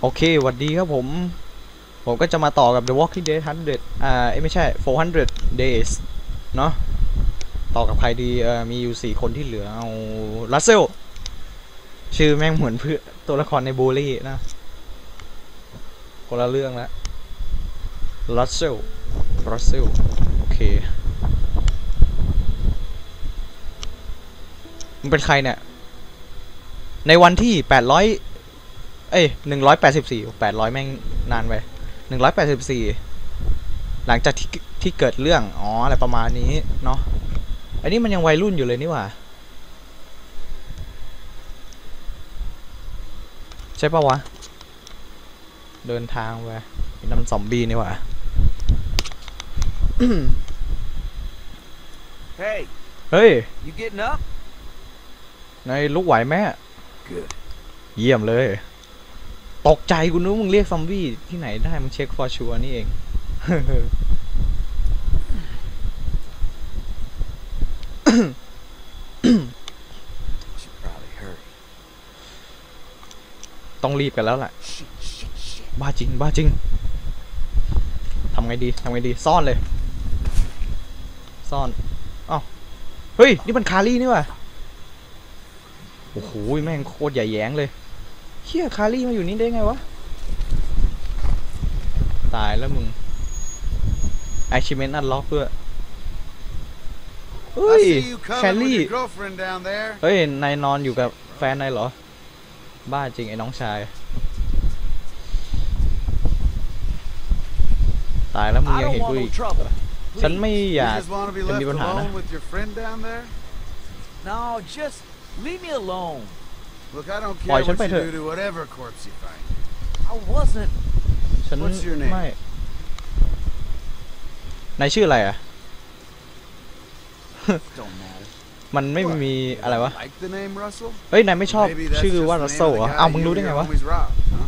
โอเคสวัสดีครับผม ผมก็จะมาต่อกับ The Walking Dead 100อ่าเอ้ยไม่ใช่ 400 days เนาะต่อกับใครดีเอ่อมีอยู่ 4 คนที่เหลือเอาลัสเซลชื่อแม่งเหมือนเพื่อตัวละครในบูลลี่นะ คนละเรื่องละลัสเซลลัสเซลโอเคมันเป็นใครเนี่ย ในวันที่ 800 เอ้ยหนึ่งร้อยแปดสิบสี่แปดร้อยแม่งนานไปหนึ่งร้อยแปดสิบสี่หลังจากที่ที่เกิดเรื่อง อ๋อ อะไรประมาณนี้ เนาะ อันนี้มันยังวัยรุ่นอยู่เลยนี่หว่า ใช่ปะวะ เดินทางไปนี่น้ำซอมบี้นี่หว่า Hey, เฮ้ย you getting up? นายลุกไหวไหม Good. เยี่ยมเลย ตกใจกูนึกมึงเรียกซอมบี้ที่ไหนได้มึงเช็คฟอร์ชัวนี่เองต้องรีบกันแล้วแหละบ้าจริง บ้าจริงทำไงดีทำไงดี ซ่อนเลย ซ่อนอ้าวเฮ้ย นี่มันคารี่นี่วะโอ้โหแม่งโคตรใหญ่แย้งเลย เฮียคารี่มาอยู่นี่ได้ไงวะ ตายแล้วมึง achievement unlock ด้วยเฮ้ I ย see you แค coming with รี่ your girlfriend down there. เฮ้ย นายนอนอยู่กับแฟนนายเหรอ บ้าจริงไอ้น้องชาย ตายแล้วมึง I ยัง don't เห็น want กู no อีก trouble. ฉันไม่ You อยาก just want to be Can left be one hand, alone huh? with your friend down there? No, just leave me alone. Look, I don't Why care should what I you do- do to whatever corpse you find. I wasn't. ฉัน What's your name? ไม่นายชื่ออะไรอะ Don't matter. มันไม่ What? มี You อะไรวะ Like the name Russell? เฮ้ย นายไม่ชอบ Maybe that's ชื่อ just ว่า the รัส name เซล of the เหรอ guy อ้าวมึง you รู้ and ได้ไง your วะ homies robbed, huh?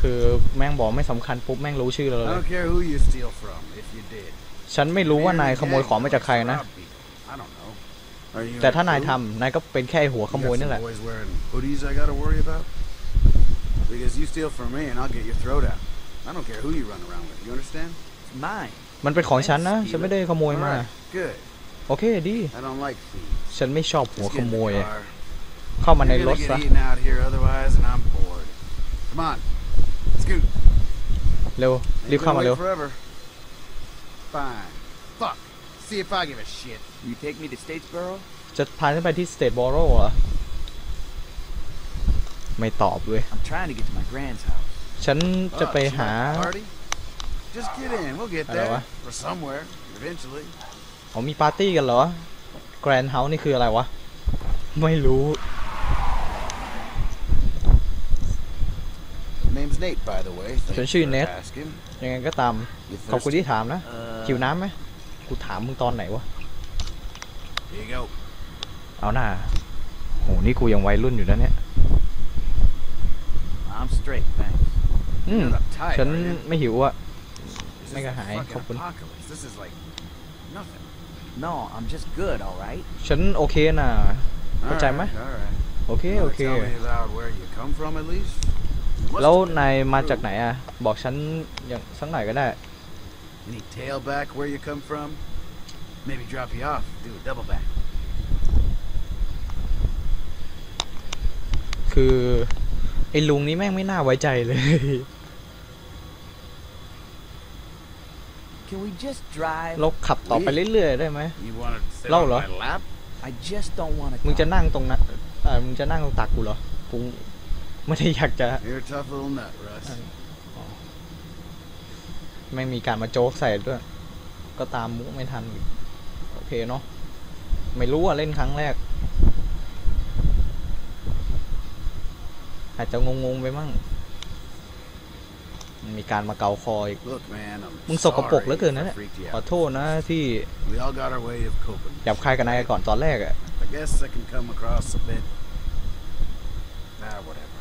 คือแม่งบอกไม่สำคัญปุ๊บแม่งรู้ชื่อเรา I เลย don't care who you steal from, if you did. ฉันไม่รู้ว่า Maybe นาย you're ขโมย gang ของมาจากใครนะ rob people. I don't know. Are you แต่ a ถ้านาย crew? ทำนายก็เป็นแค่ไอ้หัว You ขโมย got นี่ some แหละ boys wearing hoodies I gotta worry about? Because you steal from me and I'll get your throat out. I don't care who you run around with. You understand? It's mine. มันเป็นของฉันนะ ฉันไม่ได้ขโมยมา Alright, good. โอเคดี I don't like thieves. ฉันไม่ชอบหัว Just ข get in โม the ย car. เข้ามาใน You're ร gonna ถ get ซะ eaten out here otherwise, and I'm bored. Come on, scoot. เร็ว Ain't รีบเข้า gonna มาเร็ว wait forever. Fine. Fuck. See if I give a shit. You take me to Statesboro? จะพาฉันไปที่สเตทบอโรเหรอ ไม่ตอบเว้ย I'm trying to get to my grand's house. ฉันจะ Oh, ไป she หา like the party? Just get in. We'll get I know, there. huh? Or somewhere. Eventually. เขามีปาร์ตี้กันเหรอ แกรนด์เฮาส์นี่คืออะไรวะ ไม่รู้ Name's Nate, by the way. Thanks ฉันชื่อ for Nate. asking. ยังไงก็ตาม You ขอบคุณ thirsty? ที่ถามนะ Uh, หิวน้ำไหม กูถามมึงตอนไหนวะ Here you go. เอาหน่าโหนี่กูยังวัยรุ่นอยู่นะเนี่ย I'm straight, thanks. อืม You're not uptight, ฉัน are you? ไม่หิวอะ This is Mega the high, fucking couple. apocalypse. This is like nothing. No, I'm just good, all right? ฉันโอเคนะเข้าใจไหม Alright, alright. โอเค You โอ wanna เค Tell me about where you come from at least. Must แล้ว have been นาย a มา crew. จากไหนอะ บอกฉันอย่างสักหน่อยก็ได้ Any tailback where you come from? Maybe drop you off. Do a double back. คือไอ้ลุงนี้แม่งไม่น่าไว้ใจเลย Can we just drive? เราขับต่อไปเรื่อยๆได้ไหม You want to sit Lâu on rồi. my lap? I just don't want to. มึงจะนั่งตรงนั้นเออมึงจะนั่งตรงตักกูเหรอกูไม่ได้อยากจะ You're a tough little nut, Russ. แม่งมีการมาโจ๊กใส่ด้วย ก็ตามมุกไม่ทันอีกโอเคเนาะไม่รู้อะเล่นครั้งแรก อาจจะงงๆไปมั่งมีการมาเกาคออีก Look, man, I'm มึงสกปรกเหลือ sorry เกิน if นะ I เนี่ย freaked you ขอ out. โทษนะที่ We all got our way of coping. หยาบคายกับนายก่อนตอนแรกอะ I guess I can come across a bit. Ah, whatever.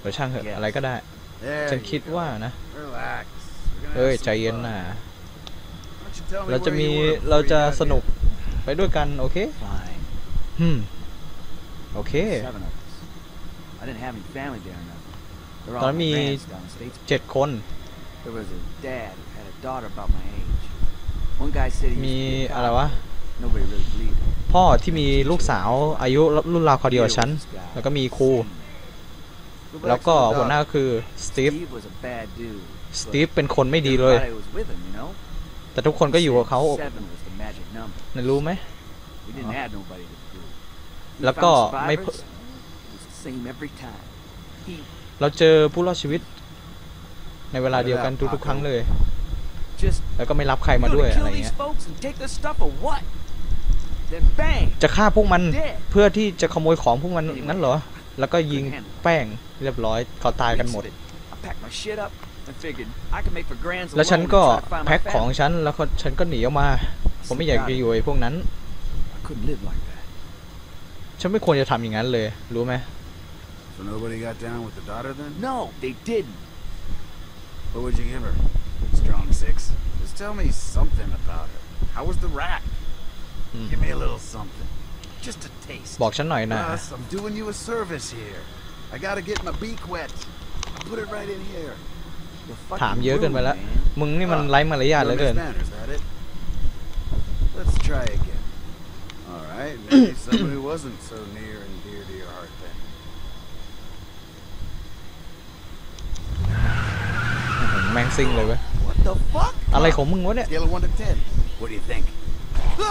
เดี๋ยวช่างเถอะอะไรก็ได้ There ฉัน you คิด go. ว่านะ Relax. We're gonna เอ้ย have ใจ some เย็น fun. นะ Why don't you tell me เราจะ where มี you were before เรา you จะ got สนุก here? ไปด้วยกัน โอเค Fine. ฮึมโอเค Seven of us. I I didn't have any family there or nothing. They're all Tao in mi- France down the States. เจ็ดคน There was a dad who had a daughter about my age. One guy said he มี used to be a อะไร cop. วะ Nobody really believed him. พ่อที่มีลูกสาวอายุรุ่นราวคราวเดียวกับฉัน แล้วก็มีครู Go แล้ว back ก็ to the หัวหน้า dock. ก็คือสตีฟ Steve was a bad dude. สตีฟเป็นคนไม่ดีเลย Everybody was with him, you know? แต่ทุกคนก็อยู่กับเขา Seven was the magic number. นายรู้ไหม We didn't have nobody to prove. We แล้วก็ found ไม่ survivors. It was the same every time. He เราเจอผู้รอดชีวิต ในเวลาเดียวกันทุกๆครั้งเลย just แล้วก็ไม่รับใครมา go ด้วย to อะไร kill เงี้ these ย folks and take their stuff or what? Then bang! จะฆ่าพวกมัน Dead. เพื่อที่จะขโมยของพวกมันงั้นเหรอ แล้วก็ยิงแป้งเรียบร้อยเขาตายกันหมด I packed my shit up and figured I could make for grands แล้วฉัน alone ก็ and try to find my แพ็คของ family. ฉันแล้วก็ฉันก็หนีออกมา ผมไม่อยากจะอยู่ไอ้พวกนั้น I couldn't live like that. ฉันไม่ควรจะทำอย่างนั้นเลย รู้ไหม So nobody got down with the daughter then? No, they didn't. What would you give her? Strong six? Just tell me something about her. How was the rat? Hmm. Give me a little something. Just a taste. บอกฉันหน่อยนะ Russ, I'm doing you a service here. I gotta get my beak wet. I'll put it right in here. You're ถาม fucking เยอะเกิน rude, ไปแล้ว man. มึงนี่มันไร้มารยาทเหลือ No เกิน manners, that it? Let's try again. All right, maybe someone who wasn't so near and dear to your heart then. แม่งซิ่งเลยเว้ย What the fuck? อะไรของมึงวะเนี่ย Scale of one to ten. What do you think?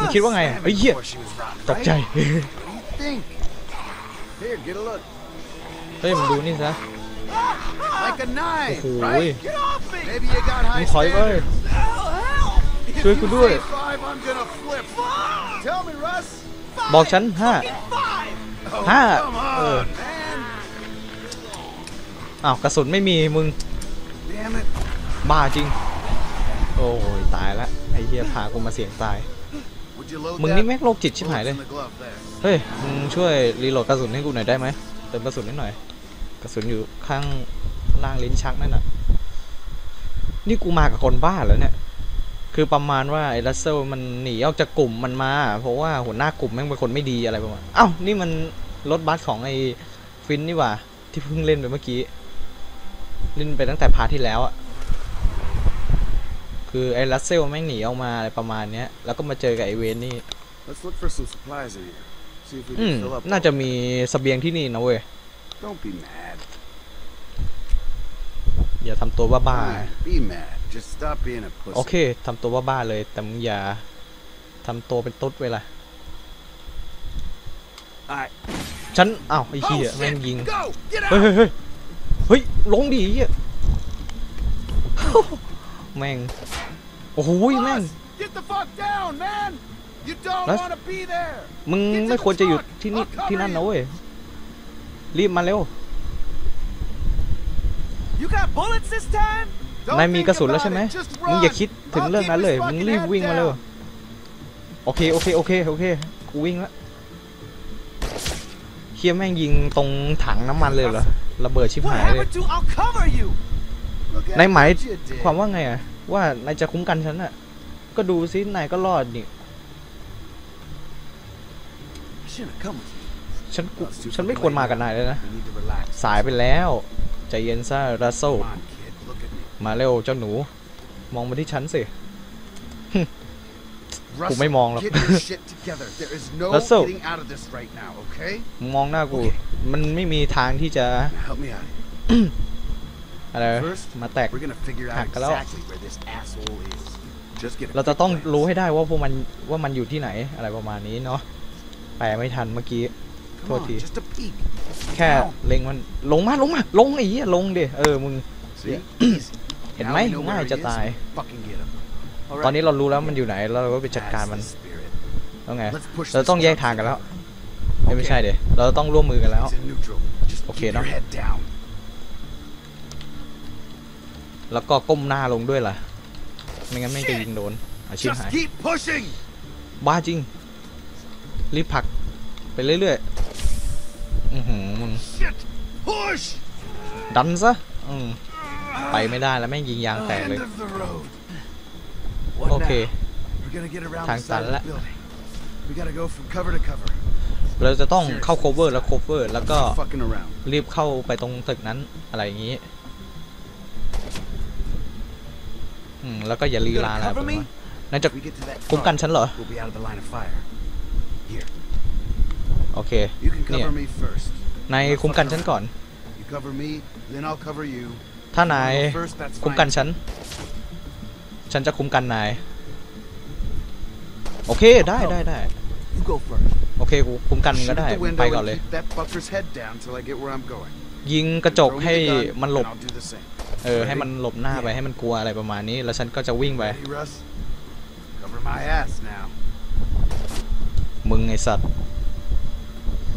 มึงคิดว่าไง Slamming เฮ้ยเหี้ย before she was rotten, ตกใจ right? What do you think? Here, get a look. เฮ้ยมึงดูนี่ซะ Like a knife, Oh, right? wait. Get off me! Maybe you got มึง high ถอยไป standards. If ช่วยกู you ด้วย say five, I'm gonna flip. Tell me, Russ. บอกฉันห้า Oh, Ha. come Uh. on, man. อ้าวกระสุนไม่มีมึง Damn it. บ้าจริง โอ้ยตายละไอ้เหี้ยพากูมาเสี่ยงตาย Would you load มึงนี่แม่งโรคจิตชิบหายเลย เฮ้ย มึงช่วยรีโหลดกระสุนให้กูหน่อยได้ไหมเติมกระสุนนิดหน่อย กระสุนอยู่ข้างล่างลิ้นชักนั่นน่ะ นี่กูมากับคนบ้าแล้วเนี่ย คือประมาณว่าไอ้รัสเซลมันหนีออกจากกลุ่มมันมา เพราะว่าหัวหน้ากลุ่มแม่งเป็นคนไม่ดีอะไรประมาณเอ้านี่มันรถบัสของไอ้ฟินนี่หว่า ที่เพิ่งเล่นไปเมื่อกี้ เล่นไปตั้งแต่พาร์ทที่แล้วอะ คือไอ้รัสเซลแม่งหนีออกมาอะไรประมาณเนี้ย แล้วก็มาเจอกับไอ้เวนนี่ Let's look for some supplies in here. See if we อืม can fill up. น่าจะมีเสบียงที่นี่นะเว้ย Don't be mad. อย่าทำตัวบ้า Fine, be mad. Just stop being a ๆ pussy. โอเคทำตัวบ้าๆเลย แต่มึงอย่าทำตัวเป็นตุ๊ดเวลา Alright, ฉันอ้าวไอ้ Oh, เหี้ย shit. แม่งยิง Go! Get เฮ้ย out! เฮ้ยเฮ้ยเฮ้ยลงดิไอ้เหี้ย แม่ง โอ้โหแม่ง Russ, Get the fuck down, man! You don't Russ. want to be there! มึงไม่ควรจะอยู่ที่นี่ที่นั่นนะเว้ย รีบมาเร็ว you got bullets this time? Don't นายมี think กระสุนแล้ว about ใช่ไหม it, just มึงอย่า run. คิดถึง I'll เรื่อง keep นั้นเลย his มึง fucking รีบ head วิ่งมาเร็ว down. โอเค โอเค โอเค โอเค กูวิ่งแล้วเคียแม่งยิงตรงถังน้ำมันเลยเหรอ ระเบิดชิบ What หายเลย happened to I'll cover you? Look at นายหมาย what you did. ความว่าไงอะ ว่านายจะคุ้มกันฉันอะก็ดูซินายก็รอดนี่ I shouldn't have come with you. ฉันกู Well, it's too ฉันไม่ fucking ควร late มากับ now. นายเลยนะ We need to relax. สายไปแล้ว ใจเย็นซะรัสโซ Come on, kid. Look at me. มาเร็วเจ้าหนู มองมาที่ฉันสิ Russell, may mong lắm. get your shit together. There is no Russell. getting out of this right now, okay? มึงมองหน้ากูโอเคมันไม่มีทางที่จะ Now help me out. อะไร First, มาแตก we're gonna figure out หักกันแล้ว exactly where this asshole is. Just get a เราจะ quick ต้อง glance. รู้ให้ได้ว่าพวกมันว่ามันอยู่ที่ไหนอะไรประมาณนี้เนาะแปลไม่ทันเมื่อกี้ Come Thôi on, thì- just a peek. แค่ Down. เล็งมันลงมาลงมาลงไอ้เหี้ยลงดิเออมึง See? Yeah. Easy. เห็น Now ไหม we know ง่าย where he จะ is. ตาย Fucking get him. ตอนนี้เรารู้แล้วมันอยู่ไหนแล้วเราก็ไปจัดการ That's มัน the spirit. แล้วไง Let's push เรา this ต้องแยก truck ทางกันแล้ว together. เอ้ยไม่ใช่เดี๋ยวเราต้องร่วมมือกันแล้ว It's in neutral. Just Okay, keep no? your head down. แล้วก็ก้มหน้าลงด้วยล่ะ ไม่งั้นไม่งจะยิงโดนอาชีพ Just หาย keep pushing. บ้าจริง รีบผลัก ไปเรื่อยๆ อือหือมึง Shit. Push. ดันซะอืมไปไม่ได้แล้วแม่งยิงยางแตกเลย End of the road. What โอเค now? We're gonna get around Thằng the side of tàn the building. We gotta go from cover to cover. เราจะต้องเข้า cover แล้ว cover แล้วก็ Stop fucking around. รีบเข้าไปตรงตึกนั้นอะไรอย่างนี้ อืม แล้วก็อย่าลี You ลา gonna อะไร cover แบบ me? นั้นนายจะ If we get to that คุ้มกัน car, ฉันเหรอ we'll be out of the line of fire. Here, โอเค you can Yeah. cover me first. นายคุ้มกันฉันก่อน You cover me, then I'll cover you. ถ้านาย You go first, that's คุ้มกัน fine. ฉัน ฉันจะคุ้มกันนาย โอเค ได้ได้ได้ You go first. โอเค กูคุ้มกันมึง Shoot ก็ได้ at the มึง window ไปก่อน and เลย keep that fucker's head down till I get where I'm going. ยิงกระจก Throw me ให้ the gun, มันหลบ and I'll do the same. เออให้มันหลบหน้าไปให้มันกลัวอะไรประมาณนี้ แล้วฉันก็จะวิ่งไป Ready, Russ? Cover my ass now. มึงไอสัตว์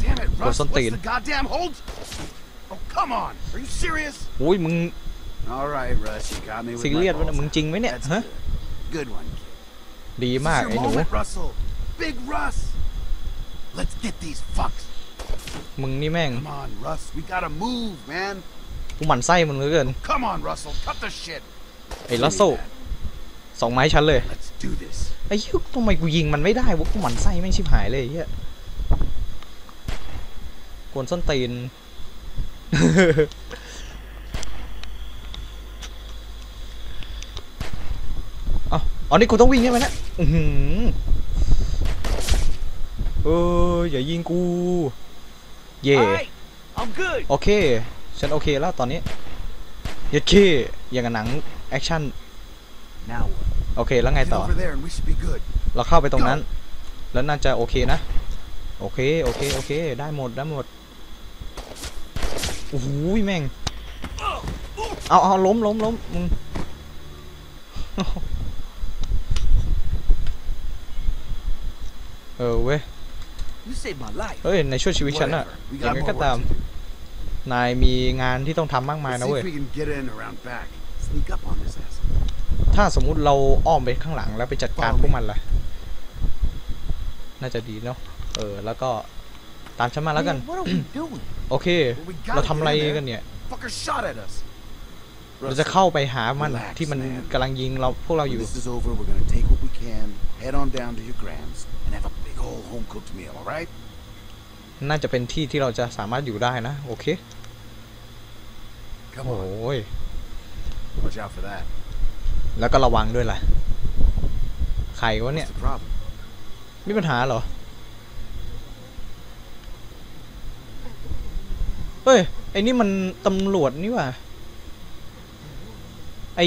Damn it, Russ! something. What's the goddamn hold? Oh, come on! Are you serious? อุ้ยมึง All right, Russ, you got me with ซี my เรียสวะ balls เนี่ยมึง out. จริงไหมเนี่ย That's ฮะ good. Good one, kid. ดี This มาก is ไอ้ your หนู moment, Russell. Big Russ. Let's get these fucks. มึงนี่แม่ง Come on, Russ. We gotta move, man. กูหมั่นไส้มึงเหลือเกิน Come on, Russell. Cut the shit. ไอ้ลัสโซสองไม้ฉันเลย Let's do this. ไอ้เหี้ยทำไมกูยิงมันไม่ได้วะกูหมั่นไส้ไม่งชิบหายเลยไอ้เหี้ยกวนส้นตีนอ๋ออ๋อนี่กูต้องวิ่งใช่ไหมเนะอือหือเอออย่ายิงกู เย่ Alright, I'm good. โอเค ฉันโอเคแล้วตอนนี้เยัดเคอย่างกับหนังแอคชั่น Now what? โอเคแล้วไง Get ต่อ over there and we should be good. เราเข้าไปตรงนั้น แล้วน่าจะโอเคนะ โอเค โอเค โอเค ได้หมด ได้หมด โอ้โหแม่ง เอาเอาล้มล้มล้มมึง เออเว้ย You saved my life. เฮ้ย ในช่วยชีวิตฉันอะ Whatever. We ยัง got ไง more ก็ตาม work to do. นายมีงานที่ต้องทำมากมาย Let's นะ see เว้ย if we can get in around back. Sneak up on this ass. ถ้าสมมุติเราอ้อมไปข้างหลังแล้วไปจัดการพวกมันล่ะ น่าจะดีเนาะ เออ แล้วก็ตามฉันมาแล้วกัน Man, what are we doing? โอเค Well, we เรา gotta ทำอะไร get in there. กันเนี่ย Fucker shot at us. เราจะเข้าไปหามัน Relax, ที่มัน man. กำลังยิงเราพวกเราอยู่ When this is over, we're gonna take what we can, head on down to your grams, and have a big old home cooked meal, alright? น่าจะเป็นที่ที่เราจะสามารถอยู่ได้นะ โอเค Come โอ้ on. ย Watch out for that. แล้วก็ระวังด้วยล่ะ ใครวะเนี่ย What's the problem? มีปัญหาเหรอ เฮ้ย ไอ้นี่มันตำรวจนี่หว่า ไอ้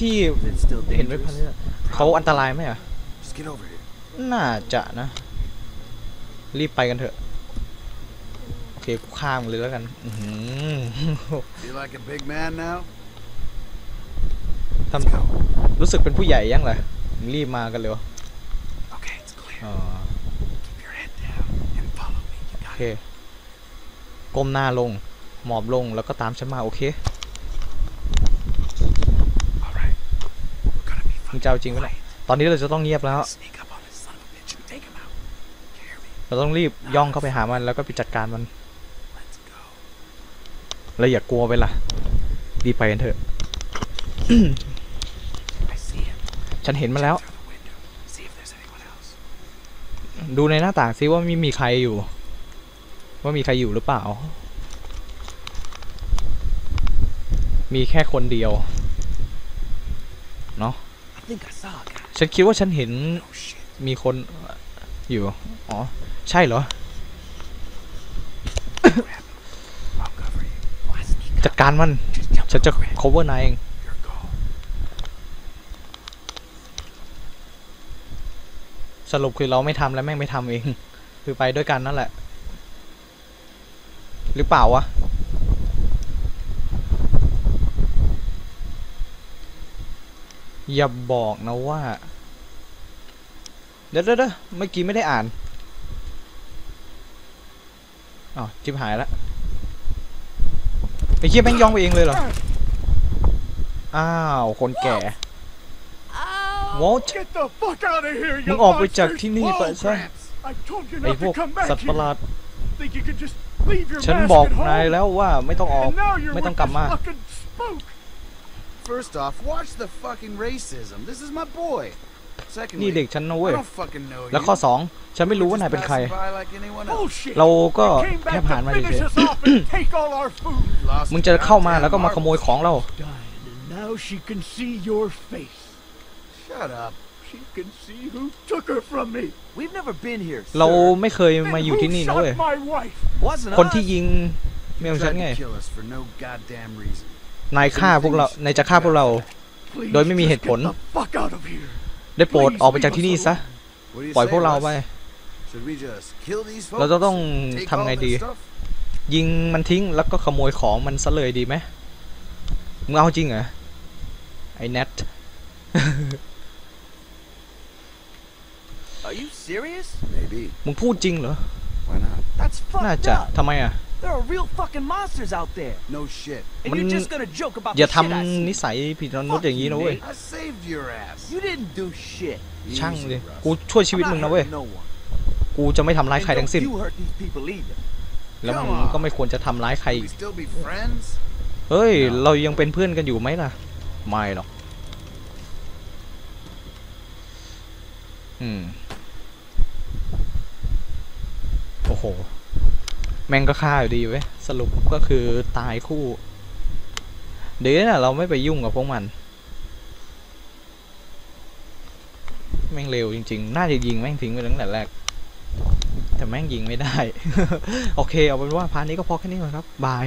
ที่ Is it still เห็นไว้พัน dangerous? เนี่ยเขาอันตรายไหมอะ Just get over here. น่าจะนะ รีบไปกันเถอะโอ เคกูข้ามเลยแล้วกันอื้อหือ Feel like a big man now? ทำรู้สึกเป็นผู้ใหญ่ยังเลยรีบมากันเร็ว Okay, it's clear. อ๋อ Keep your head down and follow me. You โอ got เคก้มหน้าลง หมอบลงแล้วก็ตามฉันมาโอเค it. All right. We're gonna be มึงจะเอาจริงไหมเนี่ยตอนนี้เราจะต้องเงียบแล้ว Sneak up on this son of a bitch and take him out. You hear me? เราต้องรีบย่องเข้าไปหามันแล้วก็ไปจัดการมัน Let's go. แล้วอย่ากลัวไปล่ะรีบไปกันเถอะ I see him. ฉันเห็นมาแล้ว Through the window. See if there's anyone else. ดูในหน้าต่างซิว่ามีมีใครอยู่ ว่ามีใครอยู่หรือเปล่า มีแค่คนเดียว I think I saw a guy. ฉันคิดว่าฉันเห็น Oh shit. มีคนอยู่ อ๋อ ใช่เหรอ I'll cover you. Oh, I sneak จัดการมัน ฉันจะ cover นายเองสรุปคือเราไม่ทำแล้วแม่งไม่ทำเอง คือไปด้วยกันนั่นแหละ หรือเปล่าวะ อย่าบอกนะว่า เดี๋ยวเดี๋ยวเดี๋ยวเมื่อกี้ไม่ได้อ่านอ๋อจิบหายแล้ว ไอ้เหี้ยแม่งย่องไปเองเลยเหรอ อ้าว คนแก่วอล Get the fuck out of here, มึ you งออกไปจาก monsters! ที่นี่ไป Whoa, ซะ Gramps. I told you ไอ้ not พว to ก come back สัตว์ประหลาด here. Think you could just leave your ฉัน mask บอก at นาย home? แล้วว่าไม่ต้องออก And now you're ไม่ต้อง with กลับ this มา fucking spook. First off, watch the fucking racism. This is my boy. Secondly, นี่เด็กฉันนะเว้ย I don't fucking know แล้ว you. ข้อสองฉันไม่รู้ You ว่า were นายเป็น just ใคร passing by like anyone else. Bullshit. เราก็ You came แค่ back ผ่าน to มาเฉ finish ย us off and take all our food. Lost ๆมึงจะเข้ามาแล้วก็มา goddamn ขโมยของเรา Died, and now she can see your face. Shut up. She can see who took her from me. We've never been here. เรา sir. ไม่เคย And มาอยู่ who ที่นี่นะ shot เว้ย my wife? Wasn't คนที่ us. ยิงเมียของฉัน Tried ไง to kill us for no goddamn reason. นายฆ่าพวกเรา นายจะฆ่าพวกเรา Please โดยไม่มีเหตุผล just get the fuck out of here. ได้โปรดออกไปจากที่นี่ซะ What do you ปล่อย say, พวกเรา Russ? ไป Should we just kill these เรา folks จะต้อง and take ทำ all ไง their ดี stuff? ยิงมันทิ้งแล้วก็ขโมยของมันซะเลยดีไหมมึงเอาจริงเหรอ ไอ้แนท Are you serious? Maybe. มึงพูดจริงเหรอ Why not? That's น่า fucked จะ up. ทำไมอะ There are real fucking monsters out there. No shit. And Man, you're just gonna joke about อย่า the shit I ทำนิ see. สัยผิดมนุษย์อย่างนี้นะเว้ย I saved your ass. You didn't do shit. ช่าง Easy, เลย Russ. กูช่วยชีวิต I'm มึง not นะเว้ย hurting no one. กูจะไม่ทำร้าย And ใครทั้ง don't สิ้น you hurt these people either. แล้วมึง Come on ก็ไม่ควรจะทำร้ายใคร Can we still be friends? เฮ้ย เรายังเป็นเพื่อนกันอยู่ไหมล่ะ ไม่หรอก อืม โอ้โห แม่งก็ฆ่าอยู่ดีเว้ยสรุปก็คือตายคู่ เดี๋ยวน่ะเราไม่ไปยุ่งกับพวกมัน แม่งเร็วจริง ๆ น่าจะยิงแม่งทิ้งไปตั้งแต่แรก แต่แม่งยิงไม่ได้ โอเค เอาเป็นว่าพาร์ทนี้ก็พอแค่นี้ก่อนครับ บาย